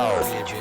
跳下去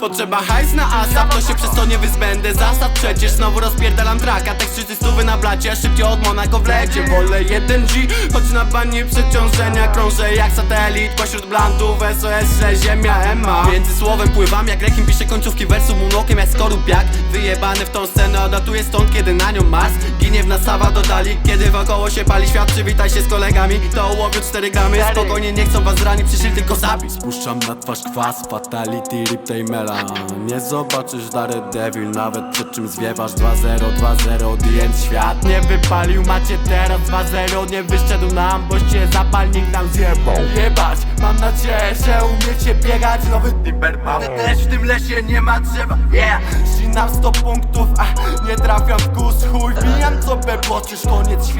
Potrzeba hajs na asap, to się przez to nie wyzbędę. Zasad przecież, znowu rozpierdalam traka Tekst wszyscy stówy na blacie, szybciej od Monako w lecie. Wolę jeden G, choć na bani przeciążenia Krążę jak satelit, pośród blantów SOS, źle ziemia, Emma. Między słowem pływam, jak rekin pisze końcówki wersu Moonwalkiem jak skorupiak, wyjebany w tą scenę. Odlatuję stąd, kiedy na nią mas Ginie w nas Sawa dodali, kiedy wokoło się pali świat. Przywitaj się z kolegami, to łowią 4 gramy. Spokojnie, nie chcą was zranić, przyszli tylko zabić. Spuszczam na twarz kwas, fatality, rip tej mela Nie zobaczysz Devil nawet przed czym zwiewasz. 2-0, 2-0, the end świat. Nie wypalił, macie teraz 2-0 Nie wyszedł nam, bo się zapalnik nam zjebał. Jebać, mam nadzieję, że umiecie biegać. Nowy Timber mam, lecz w tym lesie nie ma drzewa. Yeah, ścinam 100 punktów, a nie trafiam w kus Chuj, koniec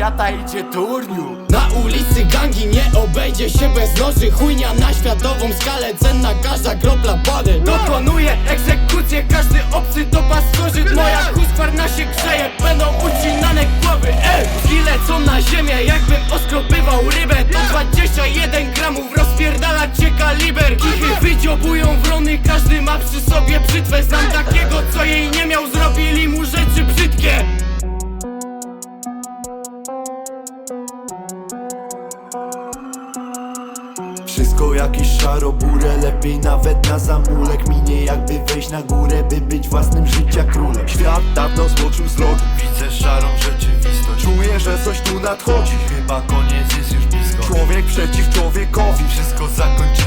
świata idzie turniu. Na ulicy gangi nie obejdzie się bez noży. Chujnia na światową skalę, cenna każda kropla bady Dokonuję egzekucję, każdy obcy to pasożyt Moja husparna się grzeje, będą ucinane głowy. Ej, Ski lecą na ziemię, jakbym oskropywał rybę. To 21 gramów, rozpierdala cię kaliber. Kichy wydziobują wrony, każdy ma przy sobie brzytwę. Znam takiego, co jej nie miał, zrobili Wszystko jakieś szarobure Lepiej nawet na zamulek. Minie jakby wejść na górę By być własnym życia królem. Świat dawno zboczył z drogi Widzę szarą rzeczywistość. Czuję, że coś tu nadchodzi. Chyba koniec jest już blisko. Człowiek przeciw człowiekowi. Wszystko zakończy